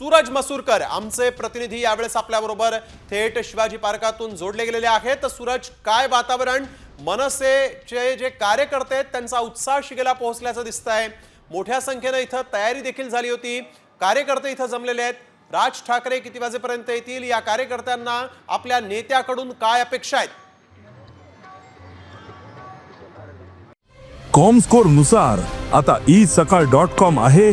सूरज मसूरकर आमचे प्रतिनिधी यावेळेस आपल्याबरोबर थेट शिवाजी पार्कातून जोडले गेलेले आहेत. सूरज काय वातावरण? मनसेचे जे कार्यकर्ते आहेत त्यांचा उत्साह शिगेला पोहोचल्याचं दिसत आहे मोठ्या संख्येनं इथं तयारी देखील झाली होती. कार्यकर्ते इथं जमलेले आहेत. राज ठाकरे किती वाजेपर्यंत येतील? या कार्यकर्त्यांना आपल्या नेत्याकडून काय अपेक्षा आहेत? कॉम स्कोरनुसार आता ई सकाळ डॉट कॉम आहे.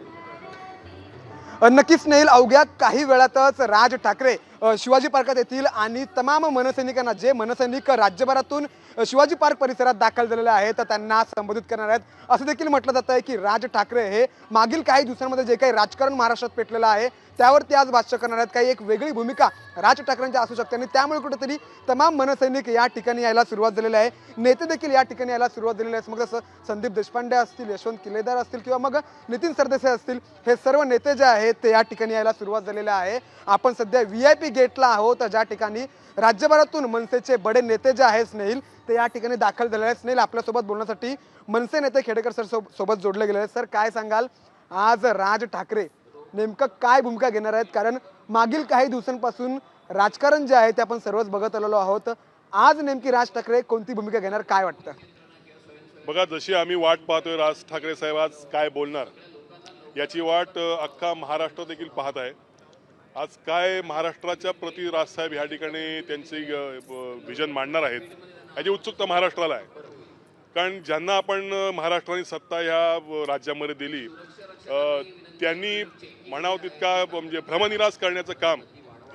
नक्कीच नेईल. अवघ्या काही वेळातच राज ठाकरे शिवाजी पार्कात येतील आणि तमाम मनसैनिकांना जे मनसैनिक राज्यभरातून शिवाजी पार्क परिसरात दाखल झालेले आहेत तर त्यांना संबोधित करणार आहेत. असं देखील म्हटलं जातं आहे की राज ठाकरे हे मागील काही दिवसांमध्ये जे काही राजकारण महाराष्ट्रात पेटलेलं आहे त्यावर ते आज भाष्य करणार आहेत. काही एक वेगळी भूमिका राज ठाकरेंची असू शकते आणि त्यामुळे कुठेतरी तमाम मनसैनिक या ठिकाणी यायला सुरुवात झालेली आहे. नेते देखील या ठिकाणी यायला सुरुवात झालेली आहे मग जसं संदीप देशपांडे असतील यशवंत किल्लेदार असतील किंवा मग नितीन सरदेसाई असतील हे सर्व नेते जे आहेत ते या ठिकाणी यायला सुरुवात झालेली आहे. आपण सध्या व्ही आय पी गेटला आहोत. ज्या ठिकाणी राज्यभरातून मनसेचे बडे नेते जे आहेत स्नेहिल ते या ठिकाणी दाखल झालेले आहेत. स्नेहिल आपल्यासोबत बोलण्यासाठी मनसे नेते खेडेकर सर सोब- सोबत जोडले गेले आहेत. सर काय सांगाल? आज राज ठाकरे नेमकं काय भूमिका घेणार आहेत? कारण मागील काही दिवसांपासून राजकारण जे आहे ते आपण सर्वच बघत आलेलो आहोत. आज नेमकी राज ठाकरे कोणती भूमिका घेणार? काय वाटतं? बघा जशी आम्ही वाट पाहतोय राज ठाकरे साहेब आज काय बोलणार? याची वाट अख्खा महाराष्ट्र देखील पाहत आहे. आज काय महाराष्ट्राच्या प्रति राजसाहेब ह्या ठिकाणी त्यांची विजन मांडणार आहेत याची उत्सुकता महाराष्ट्राला आहे. कारण ज्यांना आपण महाराष्ट्राने सत्ता ह्या राज्यामध्ये दिली त्यांनी म्हणावं तितका म्हणजे भ्रमनिरास करण्याचं काम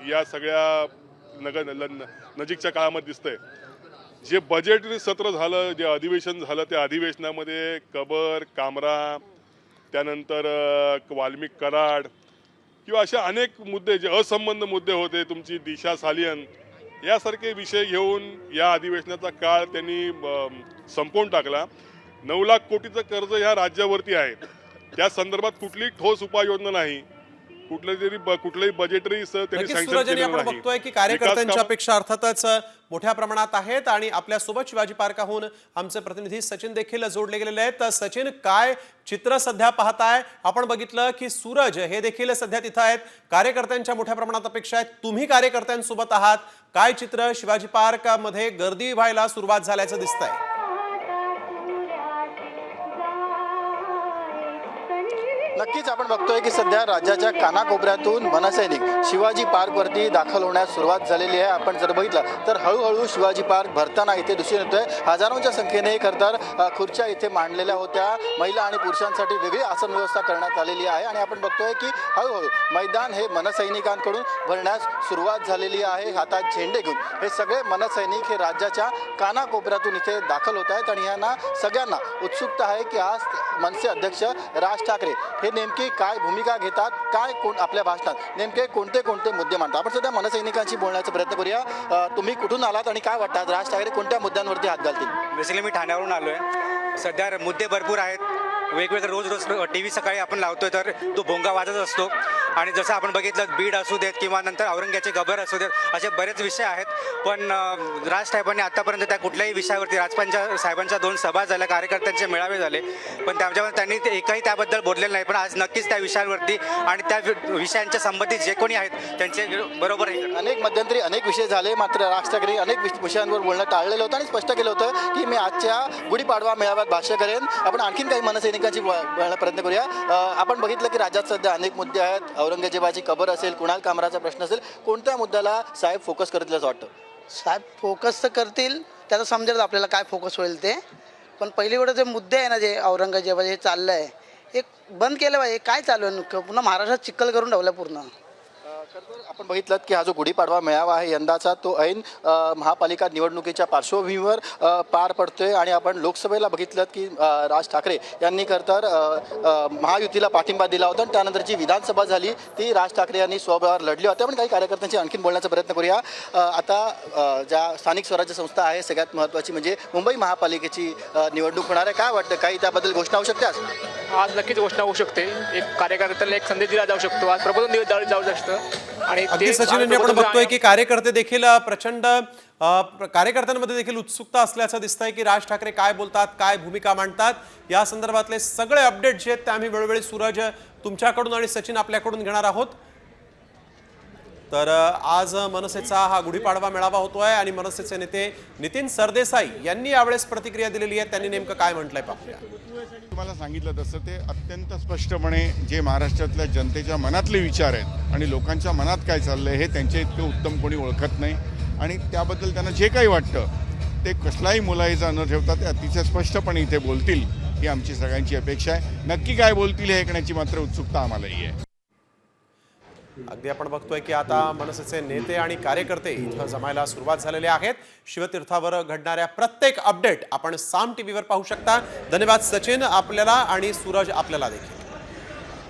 या सगळ्या नग न- नजीकच्या काळामध्ये दिसतंय. जे बजेटरी सत्र झालं जे अधिवेशन झालं त्या अधिवेशनामध्ये कबर कामरा त्यानंतर वाल्मिक कराड किंवा असे अनेक मुद्दे जे असंबंध मुद्दे होते तुमची दिशा सालियन यासारखे विषय घेऊन या अधिवेशनाचा काळ त्यांनी संपवून टाकला. नऊ लाख कोटीचं कर्ज ह्या राज्यावरती आहे. त्या संदर्भात कुठली ठोस उपाययोजना नाही. कुठलं तरी कुठलंही बजेटरी आपण बघतोय की कार्यकर्त्यांच्या अपेक्षा अर्थातच मोठ्या प्रमाणात आहेत आणि आपल्यासोबत शिवाजी पार्काहून आमचे प्रतिनिधी सचिन देखील जोडले गेलेले आहेत. तर सचिन काय चित्र सध्या पाहताय? आपण बघितलं की सूरज हे देखील सध्या तिथं आहेत. कार्यकर्त्यांच्या मोठ्या प्रमाणात अपेक्षा आहेत. तुम्ही कार्यकर्त्यांसोबत आहात. काय चित्र शिवाजी पार्कमध्ये गर्दी व्हायला सुरुवात झाल्याचं दिसतंय? नक्कीच आपण बघतोय की सध्या राज्याच्या कानाकोपऱ्यातून मनसैनिक शिवाजी पार्कवरती दाखल होण्यास सुरुवात झालेली आहे. आपण जर बघितलं तर हळूहळू शिवाजी पार्क भरताना इथे दिसून येतोय. हजारोंच्या संख्येने खरं तर खुर्च्या इथे मांडलेल्या होत्या. महिला आणि पुरुषांसाठी वेगळी आसन व्यवस्था करण्यात आलेली आहे. आणि आपण बघतोय की हळूहळू मैदान हे मनसैनिकांकडून भरण्यास सुरुवात झालेली आहे. हातात झेंडे घेऊन. हे सगळे मनसैनिक हे राज्याच्या कानाकोपऱ्यातून इथे दाखल होत आहेत. आणि यांना सगळ्यांना उत्सुकता आहे की आज मनसे अध्यक्ष राज ठाकरे हे नेमकी काय भूमिका घेतात काय कोण आपल्या भाषणात नेमके कोणते कोणते मुद्दे मांडतात? आपण सध्या मनसैनिकांशी बोलण्याचा प्रयत्न करूया. तुम्ही कुठून आलात आणि काय वाटतात राज ठाकरे कोणत्या मुद्द्यांवरती हात घालतील? बेसिकली मी ठाण्यावरून आलो आहे सध्या मुद्दे भरपूर आहेत. वेगवेगळे रोज रोज टी व्ही सकाळी आपण लावतोय तर तो भोंगा वाजत असतो. आणि जसं आपण बघितलं बीड असू देत किंवा नंतर औरंग्याचे गबर असू देत असे बरेच विषय आहेत. पण राज साहेबांनी आत्तापर्यंत त्या कुठल्याही विषयावरती राजपांच्या साहेबांच्या दोन सभा झाल्या कार्यकर्त्यांचे मेळावे झाले. पण त्याच्यामध्ये त्यांनी ते एकही त्याबद्दल बोललेलं नाही. पण आज नक्कीच त्या विषयांवरती आणि त्या वि- विषयांच्या संबंधित जे कोणी आहेत त्यांचे बरोबर अनेक मध्यंतरी अनेक विषय झाले मात्र राज ठाकरे अनेक विषयांवर बोलणं टाळलेलं होतं आणि स्पष्ट केलं होतं की मी आजच्या गुढीपाडवा मेळाव्यात भाष्य करेन. आपण आणखीन काही मनसैनिकांची बोलण्याचा प्रयत्न करूया. आपण बघितलं की राज्यात सध्या अनेक मुद्दे आहेत. औरंगजेबाची कबर असेल कुणाल कामराचा प्रश्न असेल कोणत्या मुद्द्याला साहेब फोकस करतील असं वाटतं? साहेब फोकस तर करतील. त्याचं समजेल आपल्याला काय फोकस होईल ते. पण पहिली गोष्ट जे मुद्दे आहे ना जे औरंगजेबाचे हे चाललं आहे हे बंद केलं पाहिजे. काय चालू आहे? पुन्हा महाराष्ट्रात चिखल करून ठेवलं पूर्ण. आपण बघितलं की हा जो गुढीपाडवा मेळावा आहे यंदाचा तो ऐन महापालिका निवडणुकीच्या पार्श्वभूमीवर पार पडतोय. आणि आपण लोकसभेला बघितलं की राज ठाकरे यांनी खरंतर महायुतीला पाठिंबा दिला होता आणि त्यानंतर जी विधानसभा झाली. ती राज ठाकरे यांनी स्वबळावर लढली होती. आपण काही कार्यकर्त्यांशी आणखीन बोलण्याचा प्रयत्न करूया. आता ज्या स्थानिक स्वराज्य संस्था आहे सगळ्यात महत्त्वाची म्हणजे मुंबई महापालिकेची निवडणूक होणार आहे. काय वाटतं? काही त्याबद्दल घोषणा होऊ शकते आज नक्कीच घोषणा होऊ शकते. एक कार्यकर्त्याला एक संदेश दिला जाऊ शकतो. आज प्रबोधन दिलं जाऊ जाऊ शकतं आणि ते सचिन यांनी आपण बघतोय आहे- की कार्यकर्ते देखील प्रचंड कार्यकर्त्यांमध्ये देखील उत्सुकता असल्याचं दिसतंय की राज ठाकरे काय बोलतात काय भूमिका मांडतात. या संदर्भातले सगळे अपडेट जे आहेत ते आम्ही वेळोवेळी सूरज तुमच्याकडून आणि सचिन आपल्याकडून घेणार आहोत. तर आज मनसेचा हा गुढीपाडवा मेळावा आहे आणि मनसेचे नेते नितीन सरदेसाई यांनी यावेळेस प्रतिक्रिया दिलेली आहे. त्यांनी नेमकं काय म्हटलंय पाहूया. तुम्हाला सांगितलं तसं ते अत्यंत स्पष्टपणे जे महाराष्ट्रातल्या जनतेच्या मनातले विचार आहेत आणि लोकांच्या मनात काय चाललंय हे त्यांच्या इतकं उत्तम कोणी ओळखत नाही. आणि त्याबद्दल त्यांना जे काही वाटतं ते कसलाही मुलायचा न ठेवता ते अतिशय स्पष्टपणे इथे बोलतील ही आमची सगळ्यांची अपेक्षा आहे. नक्की काय बोलतील हे ऐकण्याची मात्र उत्सुकता आम्हालाही आहे. अगदी आपण बघतोय की आता मनसेचे नेते आणि कार्यकर्ते इथं जमायला सुरुवात झालेले आहेत. शिवतीर्थावर घडणाऱ्या प्रत्येक अपडेट आपण साम टीव्हीवर पाहू शकता. धन्यवाद सचिन आपल्याला आणि सूरज आपल्याला देखील.